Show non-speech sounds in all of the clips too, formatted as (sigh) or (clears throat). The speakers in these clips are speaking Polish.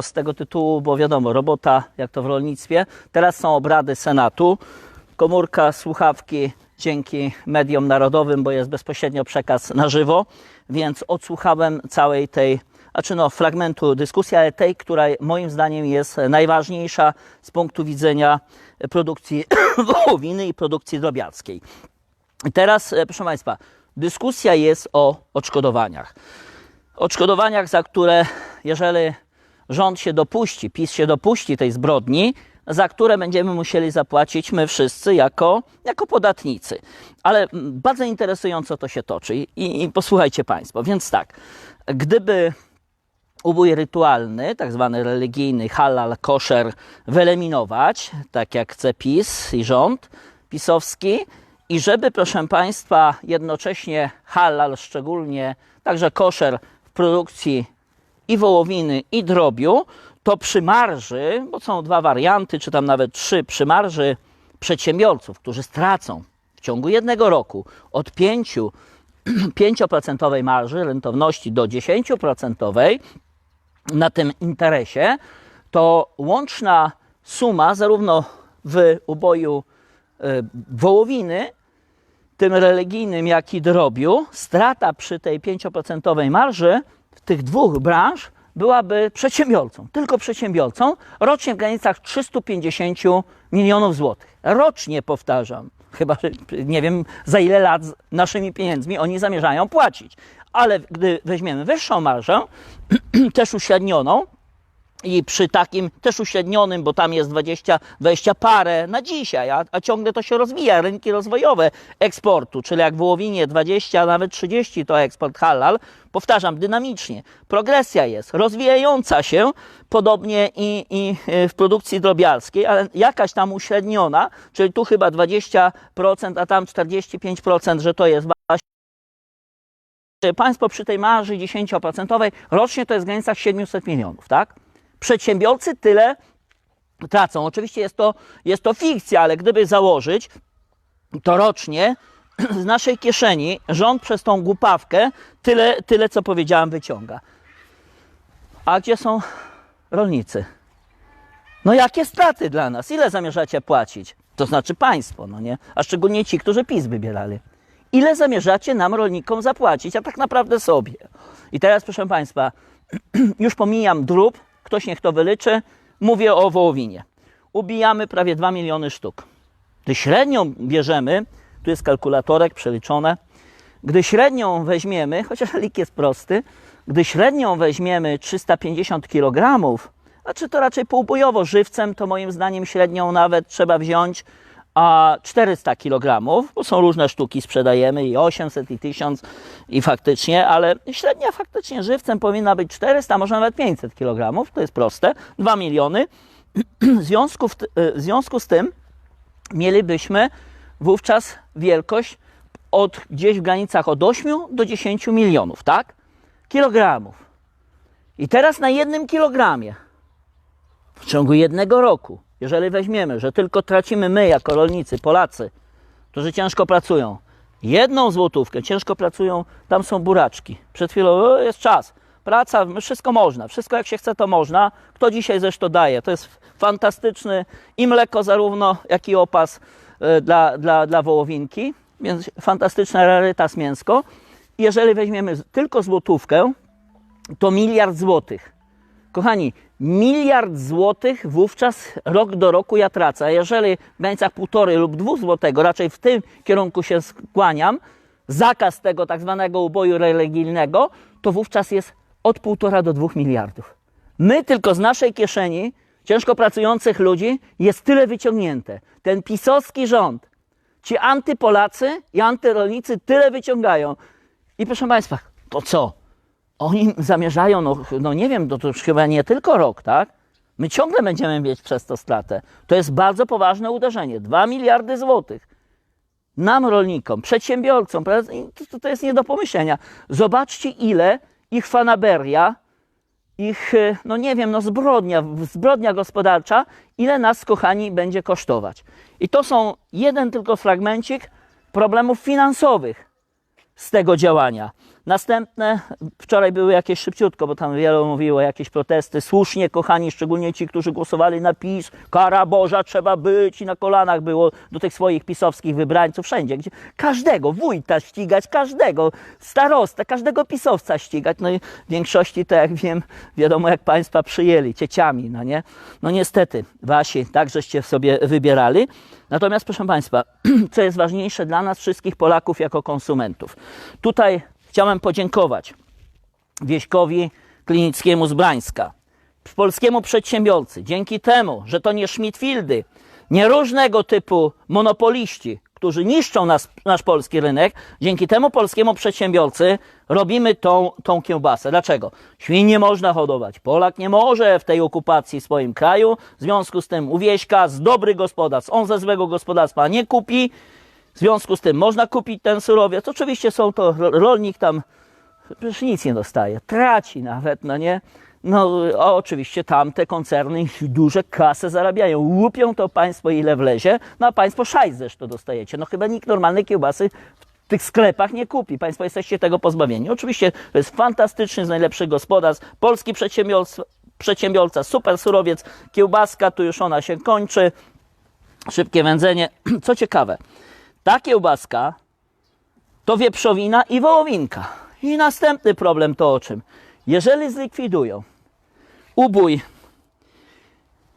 z tego tytułu, bo wiadomo, robota jak to w rolnictwie. Teraz są obrady Senatu. Komórka, słuchawki dzięki mediom narodowym, bo jest bezpośrednio przekaz na żywo, więc odsłuchałem całej tej, znaczy no, fragmentu dyskusji, ale tej, która moim zdaniem jest najważniejsza z punktu widzenia produkcji (coughs) wołowiny i produkcji drobiarskiej. I teraz, e, proszę Państwa, dyskusja jest o odszkodowaniach. Odszkodowaniach, za które, jeżeli rząd się dopuści, PiS się dopuści tej zbrodni, za które będziemy musieli zapłacić my wszyscy jako, jako podatnicy. Ale mm, bardzo interesująco to się toczy i, i, posłuchajcie Państwo. Więc tak, gdyby ubój rytualny, tak zwany religijny, halal, koszer, wyeliminować, tak jak chce PiS i rząd pisowski, i żeby, proszę Państwa, jednocześnie halal, szczególnie także koszer w produkcji i wołowiny, i drobiu, to przy marży, bo są dwa warianty, czy tam nawet trzy, przy marży przedsiębiorców, którzy stracą w ciągu jednego roku od 5 5% (clears throat) marży rentowności do 10% na tym interesie, to łączna suma zarówno w uboju y, wołowiny, tym religijnym, jak i drobiu, strata przy tej 5% marży w tych dwóch branż byłaby przedsiębiorcą, tylko przedsiębiorcą, rocznie w granicach 350 milionów złotych. Rocznie powtarzam, chyba nie wiem za ile lat naszymi pieniędzmi oni zamierzają płacić. Ale gdy weźmiemy wyższą marżę, (clears throat) też uśrednioną, i przy takim też uśrednionym, bo tam jest 20, 20 parę na dzisiaj, a, a ciągle to się rozwija, rynki rozwojowe eksportu, czyli jak w wołowinie 20, a nawet 30 to eksport halal, powtarzam, dynamicznie. Progresja jest rozwijająca się, podobnie i, i y, w produkcji drobiarskiej, ale jakaś tam uśredniona, czyli tu chyba 20%, a tam 45%, że to jest Państwo przy tej marży 10% rocznie to jest w granicach 700 milionów, tak? Przedsiębiorcy tyle tracą. Oczywiście jest to, jest to fikcja, ale gdyby założyć, to rocznie (clears throat) z naszej kieszeni rząd przez tą głupawkę tyle, tyle co powiedziałem, wyciąga. A gdzie są rolnicy? No jakie straty dla nas? Ile zamierzacie płacić? To znaczy państwo, no nie? A szczególnie ci, którzy PiS wybierali. Ile zamierzacie nam, rolnikom, zapłacić? A tak naprawdę sobie. I teraz, proszę Państwa, (clears throat) już pomijam drób, ktoś niech to wyliczy, mówię o wołowinie. Ubijamy prawie 2 miliony sztuk. Gdy średnią bierzemy, tu jest kalkulatorek przeliczone, gdy średnią weźmiemy, chociaż (laughs) lik jest prosty, gdy średnią weźmiemy 350 kg, znaczy to raczej półbojowo żywcem, to moim zdaniem średnią nawet trzeba wziąć a 400 kg, bo są różne sztuki, sprzedajemy i 800 i 1000 i faktycznie, ale średnia faktycznie żywcem powinna być 400, może nawet 500 kg, to jest proste, 2 miliony. W związku, w, w związku z tym mielibyśmy wówczas wielkość od gdzieś w granicach od 8 do 10 milionów, tak? Kilogramów. I teraz na jednym kilogramie w ciągu jednego roku jeżeli weźmiemy, że tylko tracimy my jako rolnicy, Polacy, którzy ciężko pracują, jedną złotówkę, ciężko pracują, tam są buraczki. Przed chwilą jest czas, praca, wszystko można, wszystko jak się chce to można. Kto dzisiaj zresztą daje? To jest fantastyczny i mleko zarówno, jak i opas y, dla, dla, dla wołowinki, więc fantastyczna rarytas mięsko. Jeżeli weźmiemy tylko złotówkę, to miliard złotych. Kochani, miliard złotych wówczas rok do roku ja tracę. A jeżeli w granicach półtorej lub dwóch złotego, raczej w tym kierunku się skłaniam, zakaz tego tak zwanego uboju religijnego, to wówczas jest od półtora do dwóch miliardów. My tylko z naszej kieszeni, ciężko pracujących ludzi, jest tyle wyciągnięte. Ten pisowski rząd, ci antypolacy i antyrolnicy tyle wyciągają. I proszę Państwa, to co? Oni zamierzają, no, no nie wiem, to, to już chyba nie tylko rok, tak? My ciągle będziemy mieć przez to stratę. To jest bardzo poważne uderzenie. 2 miliardy złotych. Nam, rolnikom, przedsiębiorcom, to, to jest nie do pomyślenia. Zobaczcie, ile ich fanaberia, ich, no nie wiem, no zbrodnia, zbrodnia gospodarcza, ile nas, kochani, będzie kosztować. I to są jeden tylko fragmencik problemów finansowych z tego działania. Następne, wczoraj były jakieś szybciutko, bo tam wielu mówiło jakieś protesty. Słusznie, kochani, szczególnie ci, którzy głosowali na PiS, kara Boża trzeba być i na kolanach było do tych swoich pisowskich wybrańców wszędzie, gdzie każdego wójta ścigać, każdego starostę, każdego pisowca ścigać. No i w większości to jak wiem, wiadomo jak państwa przyjęli, cieciami, no nie? No niestety, wasi takżeście sobie wybierali. Natomiast proszę państwa, (clears throat) co jest ważniejsze dla nas wszystkich Polaków jako konsumentów. Tutaj chciałem podziękować Wieśkowi Klinickiemu z Brańska, polskiemu przedsiębiorcy. Dzięki temu, że to nie Schmidtfieldy, nie różnego typu monopoliści, którzy niszczą nas, nasz polski rynek, dzięki temu polskiemu przedsiębiorcy robimy tą, tą kiełbasę. Dlaczego? Świń nie można hodować. Polak nie może w tej okupacji w swoim kraju. W związku z tym u Wieśka z dobrych gospodarstw, on ze złego gospodarstwa nie kupi. W związku z tym można kupić ten surowiec. Oczywiście są to rolnik tam przecież nic nie dostaje, traci nawet, no nie? No oczywiście tamte koncerny duże kasy zarabiają, łupią to państwo ile wlezie, no a państwo szajs zresztą dostajecie. No chyba nikt normalnej kiełbasy w tych sklepach nie kupi. Państwo jesteście tego pozbawieni. Oczywiście to jest fantastyczny, z najlepszych gospodarstw, polski przedsiębiorca, super surowiec, kiełbaska, tu już ona się kończy, szybkie wędzenie. (clears throat) Co ciekawe, ta kiełbaska to wieprzowina i wołowinka. I następny problem to o czym? Jeżeli zlikwidują ubój,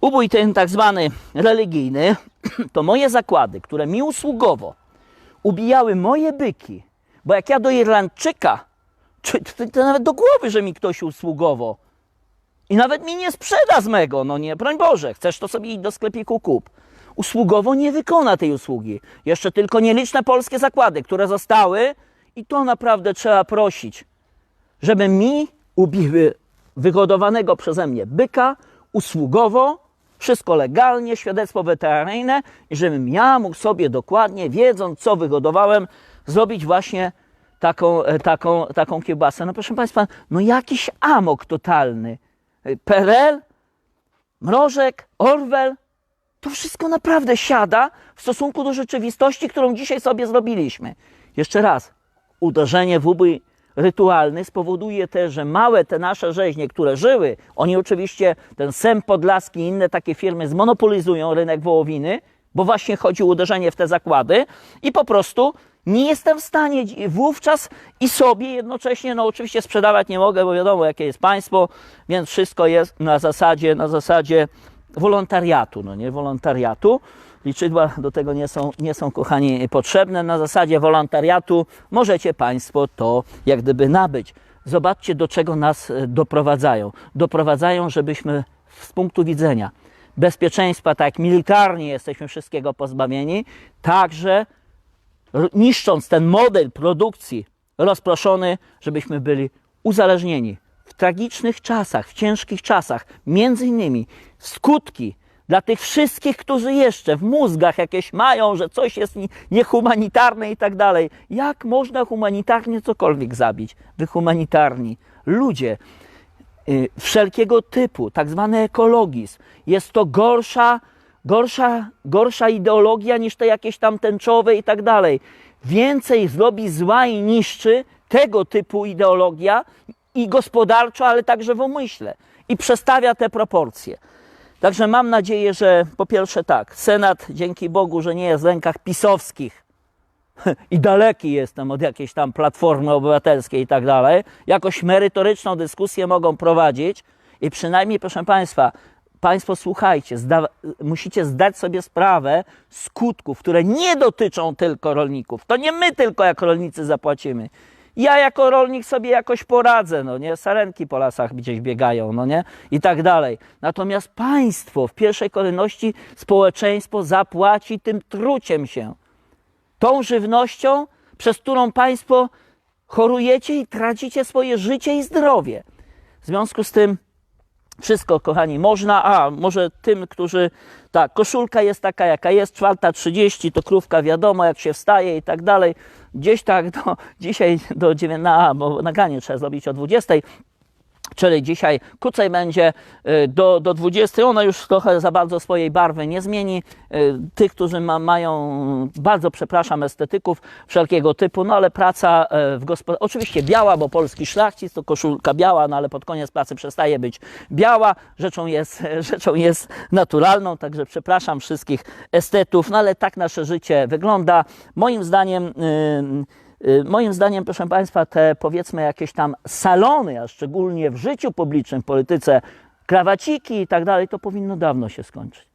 ubój ten tak zwany religijny, (clears throat) to moje zakłady, które mi usługowo ubijały moje byki, bo jak ja do Irlandczyka, czy, to, to nawet do głowy, że mi ktoś usługowo i nawet mi nie sprzeda z mego, no nie, broń Boże, chcesz to sobie iść do sklepiku kup. Usługowo nie wykona tej usługi. Jeszcze tylko nieliczne polskie zakłady, które zostały i to naprawdę trzeba prosić, żeby mi ubiły wyhodowanego przeze mnie byka usługowo, wszystko legalnie, świadectwo weterynaryjne i żebym ja mógł sobie dokładnie, wiedząc co wyhodowałem, zrobić właśnie taką, e, taką, taką kiełbasę. No proszę Państwa, no jakiś amok totalny. PRL, Mrożek, Orwell, to wszystko naprawdę siada w stosunku do rzeczywistości, którą dzisiaj sobie zrobiliśmy. Jeszcze raz, uderzenie w ubój rytualny spowoduje też, że małe te nasze rzeźnie, które żyły, oni oczywiście, ten Sem Podlaski i inne takie firmy zmonopolizują rynek wołowiny, bo właśnie chodzi o uderzenie w te zakłady i po prostu nie jestem w stanie wówczas i sobie jednocześnie, no oczywiście sprzedawać nie mogę, bo wiadomo jakie jest państwo, więc wszystko jest na zasadzie, na zasadzie wolontariatu, no nie, wolontariatu. Liczydła do tego nie są, nie są, kochani, potrzebne. Na zasadzie wolontariatu możecie Państwo to jak gdyby nabyć. Zobaczcie, do czego nas e, doprowadzają. Doprowadzają, żebyśmy z punktu widzenia bezpieczeństwa, tak militarnie jesteśmy wszystkiego pozbawieni, także niszcząc ten model produkcji rozproszony, żebyśmy byli uzależnieni w tragicznych czasach, w ciężkich czasach, między innymi skutki dla tych wszystkich, którzy jeszcze w mózgach jakieś mają, że coś jest niehumanitarne i tak dalej. Jak można humanitarnie cokolwiek zabić? Wy humanitarni ludzie yy, wszelkiego typu, tak zwany ekologizm, jest to gorsza, gorsza, gorsza ideologia niż te jakieś tam tęczowe i tak dalej. Więcej zrobi zła i niszczy tego typu ideologia i gospodarczo, ale także w umyśle. I przestawia te proporcje. Także mam nadzieję, że po pierwsze tak, Senat, dzięki Bogu, że nie jest w rękach pisowskich (laughs) i daleki jestem od jakiejś tam platformy obywatelskiej i tak dalej, jakoś merytoryczną dyskusję mogą prowadzić i przynajmniej, proszę Państwa, Państwo słuchajcie, zda, musicie zdać sobie sprawę skutków, które nie dotyczą tylko rolników. To nie my tylko jako rolnicy zapłacimy. Ja jako rolnik sobie jakoś poradzę, no nie? Sarenki po lasach gdzieś biegają, no nie? I tak dalej. Natomiast państwo, w pierwszej kolejności społeczeństwo zapłaci tym truciem się. Tą żywnością, przez którą państwo chorujecie i tracicie swoje życie i zdrowie. W związku z tym wszystko, kochani, można, a może tym, którzy, tak, koszulka jest taka, jaka jest, czwarta trzydzieści, to krówka wiadomo, jak się wstaje i tak dalej. Gdzieś tak do, (laughs) dzisiaj do 9, bo nagranie trzeba zrobić o 20. czyli dzisiaj krócej będzie y, do, do 20. Ona już trochę za bardzo swojej barwy nie zmieni. Y, Tych, którzy ma, mają, bardzo przepraszam, estetyków wszelkiego typu, no ale praca y, w gospodarce, oczywiście biała, bo polski szlachcic to koszulka biała, no ale pod koniec pracy przestaje być biała. Rzeczą jest, (laughs) rzeczą jest naturalną, także przepraszam wszystkich estetów, no ale tak nasze życie wygląda. Moim zdaniem. y, Y, Moim zdaniem, proszę Państwa, te powiedzmy jakieś tam salony, a szczególnie w życiu publicznym, polityce, krawaciki i tak dalej, to powinno dawno się skończyć.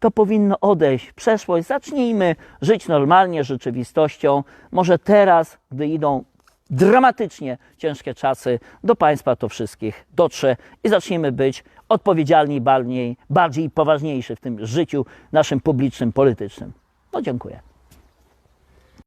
To powinno odejść przeszłość. Zacznijmy żyć normalnie, rzeczywistością. Może teraz, gdy idą dramatycznie ciężkie czasy, do Państwa to wszystkich dotrze i zacznijmy być odpowiedzialni, bardziej, bardziej poważniejsi w tym życiu naszym publicznym, politycznym. No dziękuję.